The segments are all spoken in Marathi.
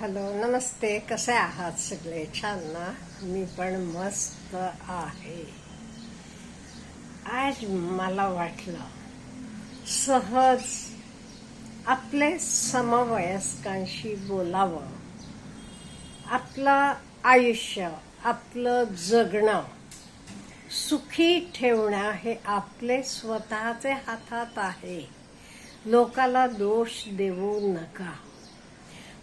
हॅलो नमस्ते कसे आहात सगळे? छान ना? मी पण मस्त आहे. आज मला वाटलं सहज आपले समवयस्कांशी बोलावं. आपलं आयुष्य आपलं जगणं सुखी ठेवणं हे आपले स्वतःचे हातात आहे. लोकाला दोष देऊ नका.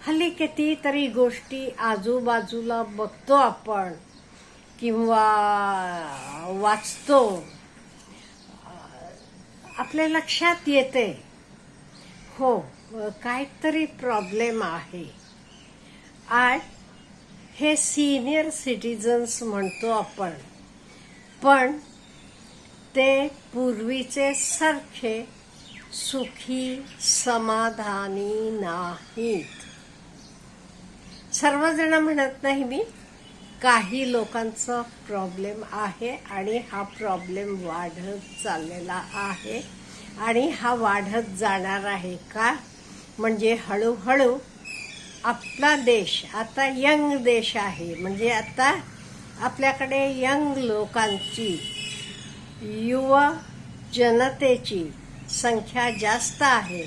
हल्ली कितीतरी गोष्टी आजूबाजूला बघतो आपण किंवा वाचतो. आपल्या लक्षात येते. हो काहीतरी प्रॉब्लेम आहे. आज हे सिनियर सिटीजन्स म्हणतो आपण. पण ते पूर्वीचे सारखे सुखी समाधानी नाहीत. सर्वजण म्हणत नाही मी काही लोकांचा प्रॉब्लेम आहे आणि हा प्रॉब्लेम वाढत चाललेला आहे. आणि हा वाढत जाणार आहे का? म्हणजे हळूहळू आपला देश आता यंग देश आहे. म्हणजे आता आपल्याकडे यंग लोकांची युवा जनतेची संख्या जास्त आहे.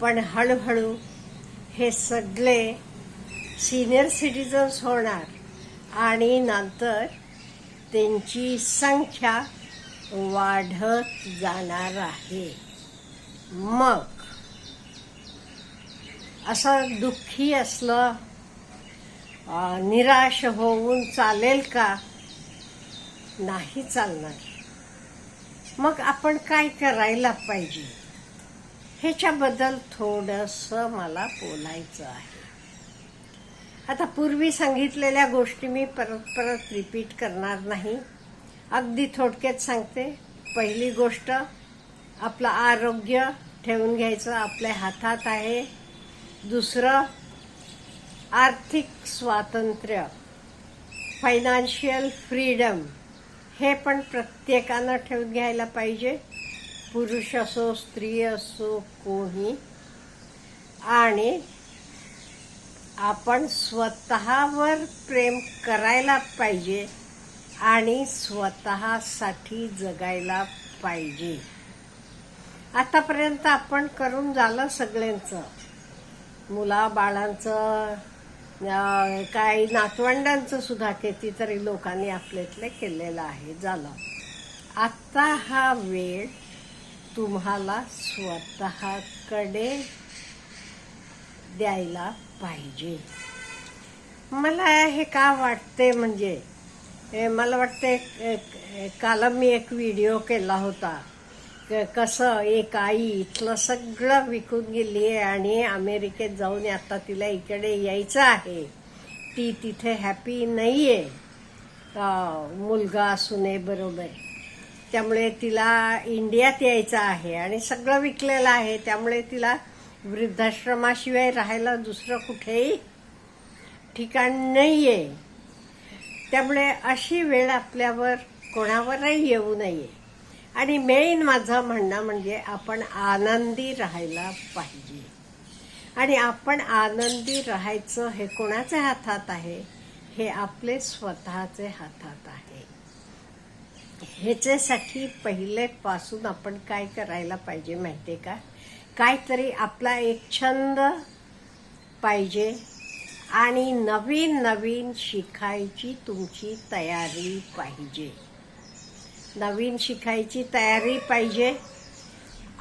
पण हळूहळू हे सगळे सिनियर सिटीजन्स होणार. आणि नंतर त्यांची संख्या वाढत जाणार आहे. मग असं दुःखी असलं निराश होऊन चालेल का? नाही चालणार. मग आपण काय करायला पाहिजे? ह्याच्याबद्दल थोडंसं मला बोलायचं आहे. आता पूर्वी सांगितलेल्या गोष्टी मी परत परत रिपीट करणार नाही. अगदी थोडक्यात सांगते. पहिली गोष्ट आपलं आरोग्य ठेवून घ्यायचं आपल्या हातात आहे. दुसरं आर्थिक स्वातंत्र्य फायनान्शियल फ्रीडम हे पण प्रत्येकानं ठेवून घ्यायला पाहिजे. पुरुष असो स्त्री असो कोणी. आणि आपण स्वतःवर प्रेम करायला पाहिजे आणि स्वतःसाठी जगायला पाहिजे. आतापर्यंत आपण करून झालं सगळ्यांचं. मुला बाळांचं काही नातवंडांचं सुद्धा कितीतरी लोकांनी आपल्यातले केलेलं आहे झालं. आत्ता हा वेळ तुम्हाला स्वतःकडे द्यायला पाहिजे. मला हे का वाटते म्हणजे हे मला वाटते काल मी एक व्हिडिओ केला होता. क- कसं एक आई इथलं सगळं विकून गेली आहे आणि अमेरिकेत जाऊन आता तिला इकडे यायचं आहे. ती तिथे हॅपी नाही आहे मुलगा सुने बरोबर. त्यामुळे तिला इंडियात यायचं आहे आणि सगळं विकलेलं आहे. त्यामुळे तिला वृद्धाश्रमाशिवाय राहायला दुसरं कुठेही ठिकाण नाही आहे त्यामुळे अशी वेळ आपल्यावर कोणावरही येऊ नये. आणि मेन माझं म्हणणं म्हणजे आपण आनंदी राहायला पाहिजे. आणि आपण आनंदी राहायचं हे कोणाच्या हातात आहे? हे आपले स्वतःचे हातात आहे. ह्याच्यासाठी पहिलेपासून आपण काय करायला पाहिजे माहिती आहे का? काहीतरी आपला एक छंद पाहिजे आणि नवीन नवीन शिकायची तुमची तयारी पाहिजे. नवीन शिकायची तयारी पाहिजे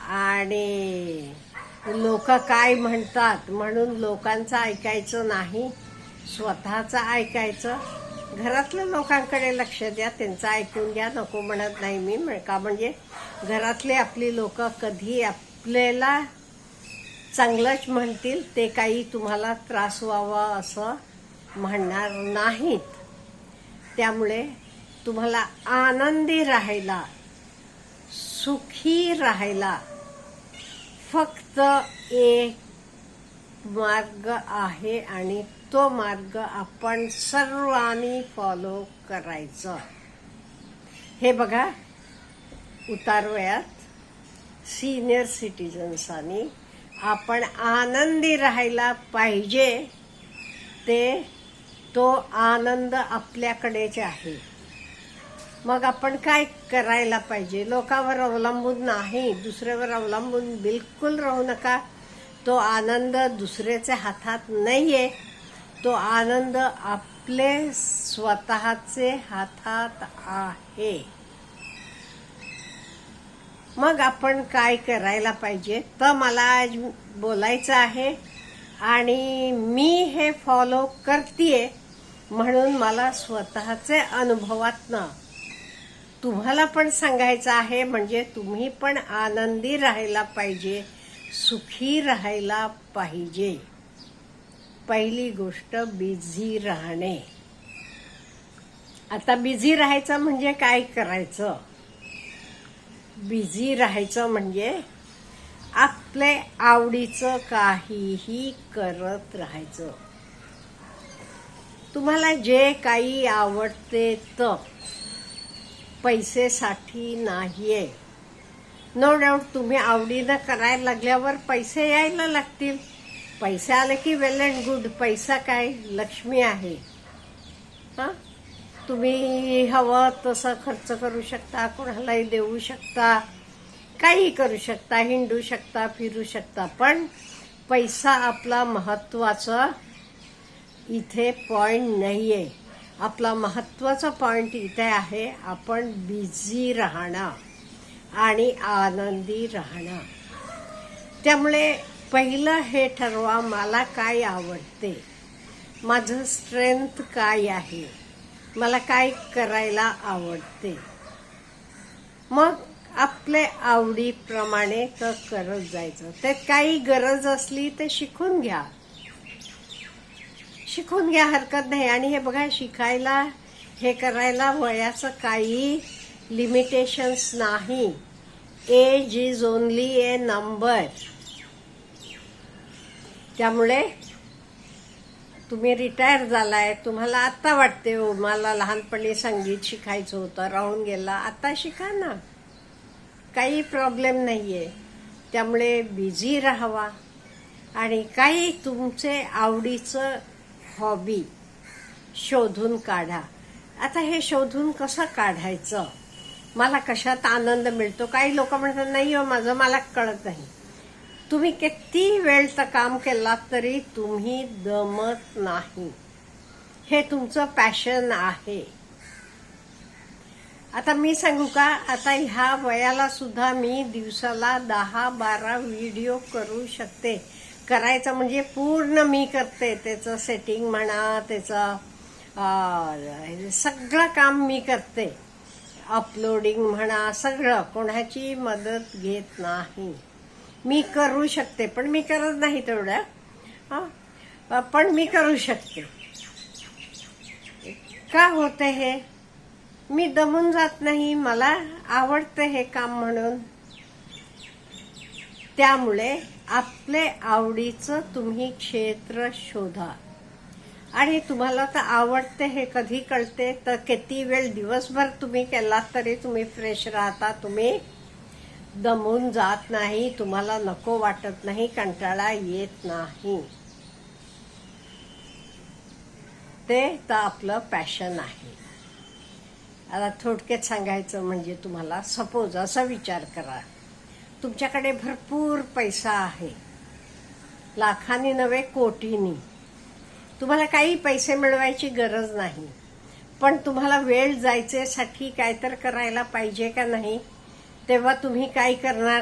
आणि लोक काय म्हणतात म्हणून लोकांचं ऐकायचं नाही स्वतःचं ऐकायचं. घरातल्या लोकांकडे लक्ष द्या त्यांचं ऐकून घ्या नको म्हणत नाही मी. का म्हणजे घरातले आपली लोक कधी आप आपल्याला चांगलंच म्हणतील ते काही तुम्हाला त्रास व्हावा असं म्हणणार नाहीत. त्यामुळे तुम्हाला आनंदी राहायला सुखी राहायला फक्त एक मार्ग आहे आणि तो मार्ग आपण सर्वांनी फॉलो करायचं. हे बघा उतारवयात. सिनियर सिटीजन्सांनी आपण आनंदी राहायला पाहिजे ते तो आनंद आपल्याकडेच आहे. मग आपण काय करायला पाहिजे? लोकांवर अवलंबून नाही दुसऱ्यावर अवलंबून बिलकुल राहू नका. तो आनंद दुसऱ्याच्या हातात नाही आहे तो आनंद आपले स्वतःचे हातात आहे. मग आपण काय करायला पाहिजे? तर मला आज बोलायचं आहे आणि मी हे फॉलो करते म्हणून मला स्वतःचे अनुभवातनं तुम्हाला पण सांगायचं आहे म्हणजे तुम्ही पण आनंदी राहायला पाहिजे सुखी राहायला पाहिजे. पहिली गोष्ट बिझी राहणे. आता बिझी राहायचं म्हणजे काय करायचं? बिझी राहायचं म्हणजे आपले आवडीचं काहीही करत राहायचं. तुम्हाला जे काही आवडते तर पैसेसाठी नाही आहे नो डाऊट तुम्ही आवडीनं करायला लागल्यावर पैसे यायला लागतील. पैसे आले की वेल अँड गुड पैसा काय? लक्ष्मी आहे. हां? तुम्ही हवं तसं खर्च करू शकता कुणालाही देऊ शकता काही करू शकता हिंडू शकता फिरू शकता पण पैसा आपला महत्त्वाचा इथे पॉईंट नाही आहे आपला महत्त्वाचा पॉईंट इथे आहे आपण बिझी राहणं आणि आनंदी राहणं त्यामुळे पहिलं हे ठरवा मला काय आवडते? माझं स्ट्रेंथ काय आहे? मला काय करायला आवडते? मग आपले आवडीप्रमाणे तर करत जायचं. त्यात काही गरज असली तर शिकून घ्या. शिकून घ्या हरकत नाही. आणि हे बघा शिकायला हे करायला वयाचं काही लिमिटेशन्स नाही. Age is only a number त्यामुळे तुम्ही रिटायर झालाय तुम्हाला आता वाटते हो मला लहानपणी संगीत शिकायचं होतं राहून गेला आता शिका ना. काही प्रॉब्लेम नाही आहे त्यामुळे बिझी राहावा. आणि काही तुमचे आवडीचं हॉबी शोधून काढा. आता हे शोधून कसं काढायचं? मला कशात आनंद मिळतो? काही लोक म्हणतात नाही हो माझं मला कळत नाही. तुम्ही किती वेळचं काम केलात तरी तुम्ही दमत नाही. हे तुमचं पॅशन आहे. आता मी सांगू का? आता ह्या वयाला सुद्धा मी दिवसाला दहा बारा व्हिडिओ करू शकते. करायचं म्हणजे पूर्ण मी करते. त्याचं सेटिंग म्हणा त्याचं सगळं काम मी करते. अपलोडिंग म्हणा सगळं. कोणाची मदत घेत नाही. मी करू शकते पण मी करत नाही तेवढ्या. हा? पण मी करू शकते. का होते हे? मी दमून जात नाही मला आवडतं हे काम म्हणून. त्यामुळे आपले आवडीचं तुम्ही क्षेत्र शोधा. आणि तुम्हाला तर आवडते हे कधी कळते? तर किती वेळ दिवसभर तुम्ही केलात तरी तुम्ही फ्रेश राहता तुम्ही दमून जात नाही तुम्हाला नको वाटत नाही कंटाळा येत नाही. ते तर आपलं पॅशन आहे. आता थोडक्यात सांगायचं म्हणजे तुम्हाला सपोज असा विचार करा तुमच्याकडे भरपूर पैसा आहे. लाखांनी नव्हे कोटीनी. तुम्हाला काही पैसे मिळवायची गरज नाही. पण तुम्हाला वेळ जायचेसाठी काय तर करायला पाहिजे का नाही? तेव्हा तुम्ही काय करणार?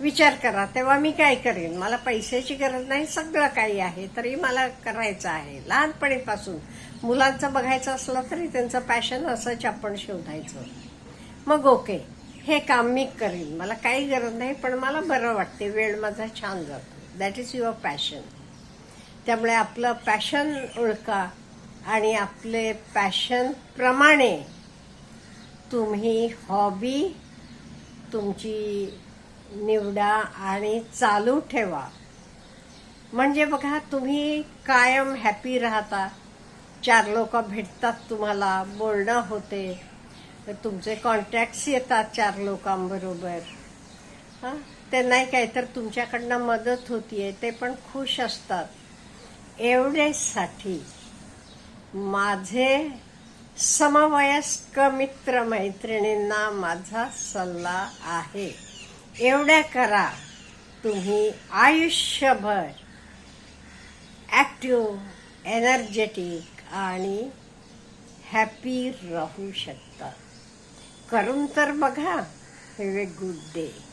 विचार करा. तेव्हा मी काय करेन? मला पैशाची गरज नाही सगळं काही आहे तरी मला करायचं आहे. लहानपणीपासून मुलांचं बघायचं असलं तरी त्यांचं पॅशन असंच आपण शोधायचं. मग ओके हे काम मी करीन. मला काही गरज नाही पण मला बरं वाटते. वेळ माझा छान जातो. दॅट इज युअर पॅशन त्यामुळे आपलं पॅशन ओळखा आणि आपले पॅशन प्रमाणे तुम्ही हॉबी तुमची निवडा आणि चालू ठेवा. म्हणजे बघा तुम्ही कायम हॅपी राहता. चार लोक भेटतात तुम्हाला बोलणं होते. तुमचे कॉन्टॅक्ट्स येतात चार लोकांबरोबर. हां? ते नाही काय तर तुमच्याकडनं मदत होतीये ते पण खुश असतात. एवढेसाठी माझे समवयस्क मित्र मैत्रिणींना माझा सल्ला आहे. एवढ्या करा. तुम्ही आयुष्यभर ॲक्टिव्ह एनर्जेटिक आणि हॅपी राहू शकता. करून तर बघा. Have a good day